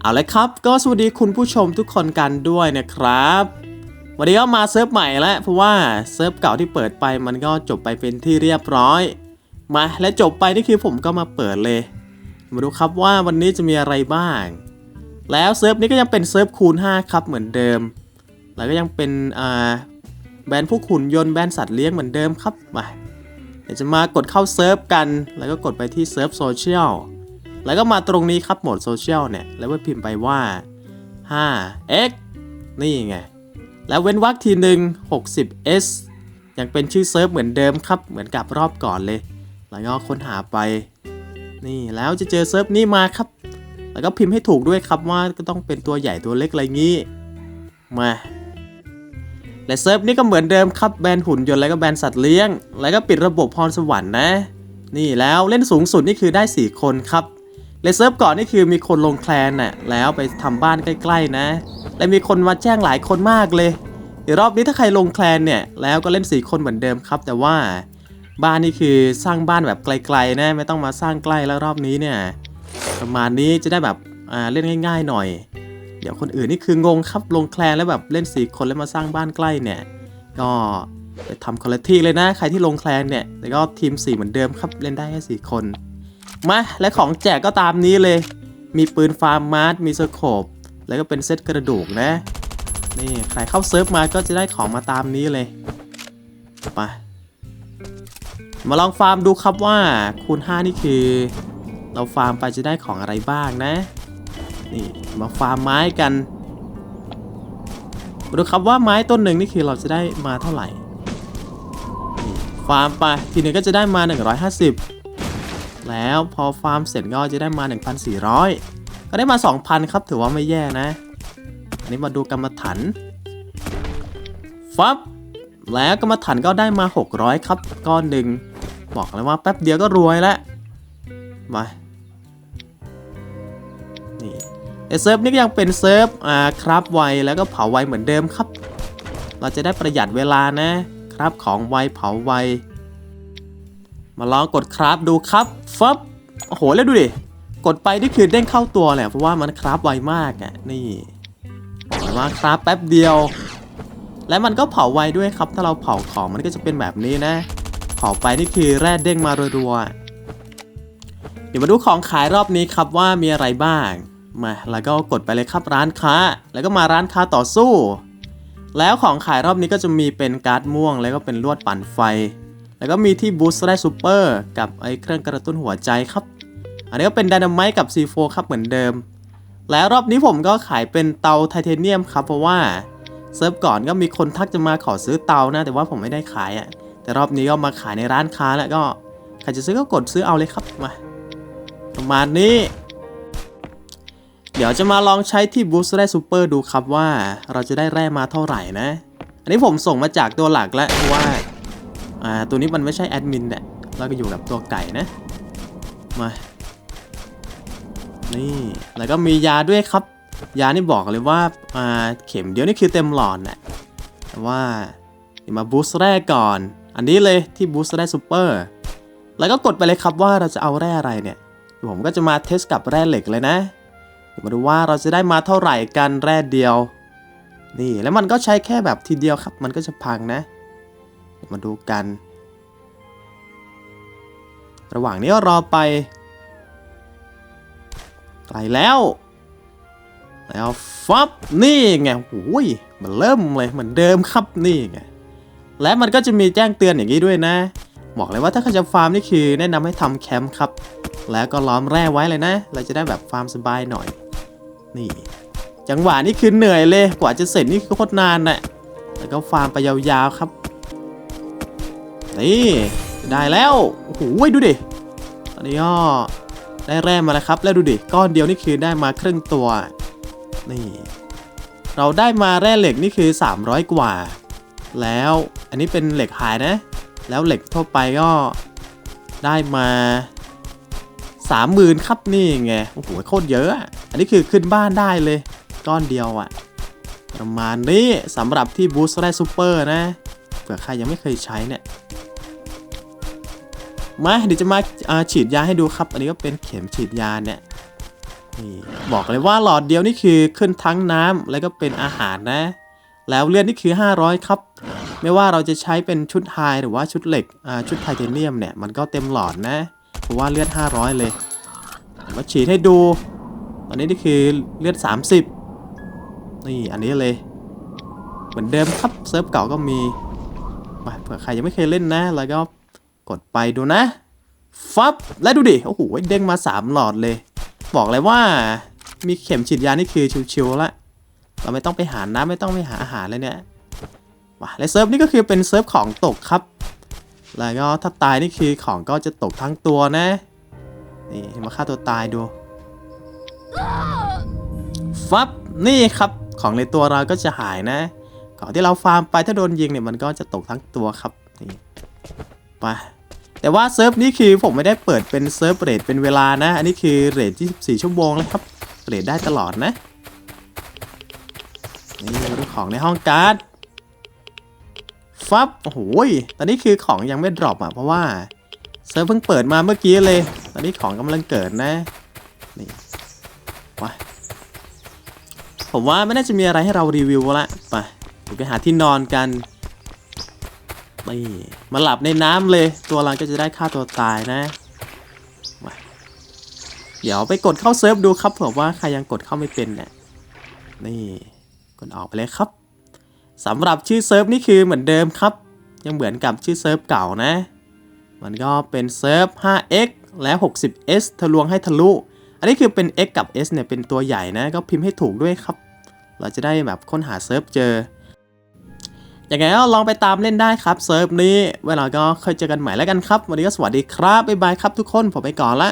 เอาลยครับ ก็สวัสดีคุณผู้ชมทุกคนกันด้วยนะครับ วันนี้ก็มาเซิร์ฟใหม่แล้วเพราะว่าเซิร์ฟเก่าที่เปิดไปมันก็จบไปเป็นที่เรียบร้อย มาและจบไปนี่คือผมก็มาเปิดเลย มาดูครับว่าวันนี้จะมีอะไรบ้าง แล้วเซิร์ฟนี้ก็ยังเป็นเซิร์ฟคูณ 5 ครับเหมือนเดิม แล้วก็ยังเป็นอ่าแบรนด์พวกขุนยนต์แบรนด์สัตว์เลี้ยงเหมือนเดิมครับมาเดี๋ยวจะมากดเข้าเซิร์ฟกัน แล้วก็กดไปที่เซิร์ฟโซเชียล แล้วก็มาตรงนี้ครับโหมดโซเชียลเนี่ย แล้วก็พิมพ์ไปว่า 5x นี่ไง แล้วเว้นวรรคทีหนึ่ง 60s ยังเป็นชื่อเซิร์ฟเหมือนเดิมครับ เหมือนกับรอบก่อนเลย แล้วก็ค้นหาไป นี่แล้วจะเจอเซิร์ฟนี้มาครับ แล้วก็พิมพ์ให้ถูกด้วยครับว่าก็ต้องเป็นตัวใหญ่ตัวเล็กอะไรงี้ มาและเซิร์ฟนี้ก็เหมือนเดิมครับแบนหุ่นยนต์แล้วก็แบนสัตว์เลี้ยง แล้วก็ปิดระบบพรสวรรค์นะ นี่แล้วเล่นสูงสุดนี่คือได้ 4 คนครับ แลเซิร์ฟก่อนนี่คือมีคนลงแคลนน่ะแล้วไปทำบ้านใกล้ๆนะ และมีคนมาแจ้งหลายคนมากเลยเดี๋ยวรอบนี้ถ้าใครลงแคลนเนี่ยแล้วก็เล่น4คนเหมือนเดิมครับ แต่ว่าบ้านนี่คือสร้างบ้านแบบไกลๆนะไม่ต้องมาสร้างใกล้แล้วรอบนี้เนี่ยประมาณนี้จะได้แบบเล่นง่าย ๆ หน่อย เดี๋ยวคนอื่นนี่คืองงครับลงแคลนแล้วแบบเล่นสี่คนแล้วมาสร้างบ้านใกล้เนี่ยก็ไปทำคอลเลทีเลยนะ ใครที่ลงแคลนเนี่ยแต่ก็ทีม4เหมือนเดิมครับเล่นได้แค่สี่คน มาและของแจกก็ตามนี้เลย มีปืนฟาร์มมาร์ทมีสโคปแล้วก็เป็นเซตกระดูกนะ นี่ใครเข้าเซิร์ฟมาก็จะได้ของมาตามนี้เลยไปมาลองฟาร์มดูครับว่าคูณ5นี่คือ เราฟาร์มไปจะได้ของอะไรบ้างนะ นี่มาฟาร์มไม้กันมาดูครับว่าไม้ต้นหนึ่งนี่คือเราจะได้มาเท่าไหร่ฟาร์มไปทีนึงก็จะได้มา 150 แล้ว พอฟาร์มเสร็จก็จะได้มา 1,400 ก็ได้มา 2,000 ครับ ถือว่าไม่แย่นะ อันนี้มาดูกรรมฐานฟับแล้วกรรมฐานก็ได้มา 600 ครับก้อนหนึ่งบอกเลยว่าแป๊บเดียวก็รวยแล้วมานี่ไอเซิร์ฟนี่ก็ยังเป็นเซิร์ฟอ่าครับไวแล้วก็เผาไวเหมือนเดิมครับ เราจะได้ประหยัดเวลานะครับของไวเผาไว มาลองกดครับดูครับฟับโอ้โหแล้วดูดิ กดไปนี่คือเด้งเข้าตัวแหละเพราะว่ามันครับไวมากอะนี่บอกเลยว่าครับแป๊บเดียว และมันก็เผาไวด้วยครับ ถ้าเราเผาของมันก็จะเป็นแบบนี้นะ เผาไปนี่คือแร่เด้งมารัวๆเดี๋ยวมาดูของขายรอบนี้ครับว่ามีอะไรบ้างมาแล้วก็กดไปเลยครับร้านค้า แล้วก็มาร้านค้าต่อสู้ แล้วของขายรอบนี้ก็จะมีเป็นการ์ดม่วง แล้วก็เป็นลวดปั่นไฟ แล้วก็มีที่บูสต์ได้ซูเปอร์กับไอ้เครื่องกระตุ้นหัวใจครับ อันนี้ก็เป็นไดนาไมต์กับ C4 ครับเหมือนเดิม แล้วรอบนี้ผมก็ขายเป็นเตาไทเทเนียมครับเพราะว่าเซิร์ฟก่อนก็มีคนทักจะมาขอซื้อเตานะ แต่ว่าผมไม่ได้ขายอะ่ะ แต่รอบนี้ก็มาขายในร้านค้าแล้วก็ใครจะซื้อก็กดซื้อเอาเลยครับมาประมาณนี้ เดี๋ยวจะมาลองใช้ที่บูสต์ได้ซูเปอร์ดูครับว่าเราจะได้แร่มาเท่าไหร่นะ อันนี้ผมส่งมาจากตัวหลักแล้วเพราะว่า อ่าตัวนี้มันไม่ใช่แอดมินเนี่ยเราก็อยู่กับตัวไก่นะมานี่แล้วก็มียาด้วยครับ ยานี่บอกเลยว่าอ่าเข็มเดียวนี่คือเต็มหลอดน่ะแต่ว่ามาบูสต์แร่ก่อน อันนี้เลยที่บูสต์ได้ซูเปอร์แล้วก็กดไปเลยครับว่าเราจะเอาแร่อะไรเนี่ยผมก็จะมาเทสกับแร่เหล็กเลยนะเดี๋ยวมาดูว่าเราจะได้มาเท่าไหร่กันแร่เดียว นี่แล้วมันก็ใช้แค่แบบทีเดียวครับ มันก็จะพังนะ มาดูกัน ระหว่างนี้รอไปไกลแล้ว แล้วฟับนี่ไงโอ้ยมันเริ่มเลยเหมือนเดิมครับนี่ไงและมันก็จะมีแจ้งเตือนอย่างนี้ด้วยนะ บอกเลยว่าถ้าใครจะฟาร์มนี่คือแนะนำให้ทำแคมป์ครับ แล้วก็ล้อมแร่ไว้เลยนะ เราจะได้แบบฟาร์มสบายหน่อย นี่ จังหวะนี้คือเหนื่อยเลย กว่าจะเสร็จนี่คือโคตรนานนะ่ะแล้วก็ฟาร์มไปยาวๆครับ นี่ได้แล้วโอ้โหดูดิตอนนี้ก็ได้แร่มาแล้วครับ แล้วดูดิก้อนเดียวนี่คือได้มาครึ่งตัวนี่ เราได้มาแร่เหล็กนี่คือ 300 กว่า แล้วอันนี้เป็นเหล็กหายนะ แล้วเหล็กทั่วไปก็ได้มาสามหมื่นครับนี่ไงโอ้โหโคตรเยอะอะอันนี้คือขึ้นบ้านได้เลยก้อนเดียวอะประมาณนี้สำหรับที่บูสต์ได้ซูเปอร์นะเผื่อใครยังไม่เคยใช้เนี่ย มาเดี๋ยวจะมาาฉีดยาให้ดูครับ อันนี้ก็เป็นเข็มฉีดยาเนี่ยนี่บอกเลยว่าหลอดเดียวนี่คือขึ้นทั้งน้ำแล้วก็เป็นอาหารนะ แล้วเลือดนี่คือ 500 ครับ ไม่ว่าเราจะใช้เป็นชุดไฮหรือว่าชุดเหล็กอ่าชุดไทเทเนียมเนี่ยมันก็เต็มหลอดนะเพราะว่าเลือด 500 เลยมาฉีดให้ดู ตอนนี้นี่คือเลือด 30 นี่อันนี้เลย เหมือนเดิมครับเซิร์ฟเก่าก็มีมาเผื่อใครยังไม่เคยเล่นนะ แล้วก็ กดไปดูนะ ฟับ และดูดิ โอ้โห เด้งมา 3 หลอดเลย บอกเลยว่ามีเข็มฉีดยานี่คือชิวๆละ เราไม่ต้องไปหาน้ำไม่ต้องไปหาอาหารเลยเนี่ยมาและเซิร์ฟนี่ก็คือเป็นเซิร์ฟของตกครับ แล้วก็ถ้าตายนี่คือของก็จะตกทั้งตัวนะ นี่มาฆ่าตัวตายดู ฟับ นี่ครับ ของในตัวเราก็จะหายนะ ของที่เราฟาร์มไปถ้าโดนยิงเนี่ยมันก็จะตกทั้งตัวครับ นี่ ไปแต่ว่าเซิร์ฟนี้คือผมไม่ได้เปิดเป็นเซิร์ฟเรทเป็นเวลานะ อันนี้คือเรท24 ชั่วโมงแล้วครับ เรทได้ตลอดนะ นี่มาดูของในห้องการ์ด ฟับ โอ้โหตอนนี้คือของยังไม่ดรอปอะ เพราะว่าเซิร์ฟเพิ่งเปิดมาเมื่อกี้เลย ตอนนี้ของกำลังเกิดนะ นี่ไปผมว่าไม่น่าจะมีอะไรให้เรารีวิวละ ไปไปหาที่นอนกัน นี่มาหลับในน้ำเลย ตัวเราก็จะได้ฆ่าตัวตายนะ เดี๋ยวไปกดเข้าเซิร์ฟดูครับเผื่อว่าใครยังกดเข้าไม่เป็นเนี่ยนี่กดออกไปเลยครับสำหรับชื่อเซิร์ฟนี่คือเหมือนเดิมครับ ยังเหมือนกับชื่อเซิร์ฟเก่านะ มันก็เป็นเซิร์ฟ 5x และ 60s ทะลวงให้ทะลุ อันนี้คือเป็น x กับ s เนี่ยเป็นตัวใหญ่นะ ก็พิมพ์ให้ถูกด้วยครับ เราจะได้แบบค้นหาเซิร์ฟเจอ ย่างไงก็ลองไปตามเล่นได้ครับเซิร์ฟนี้เวลาก็เคยเจอกันใหม่แล้วกันครับ วันนี้ก็สวัสดีครับบ๊ายบายครับทุกคนผมไปก่อนละ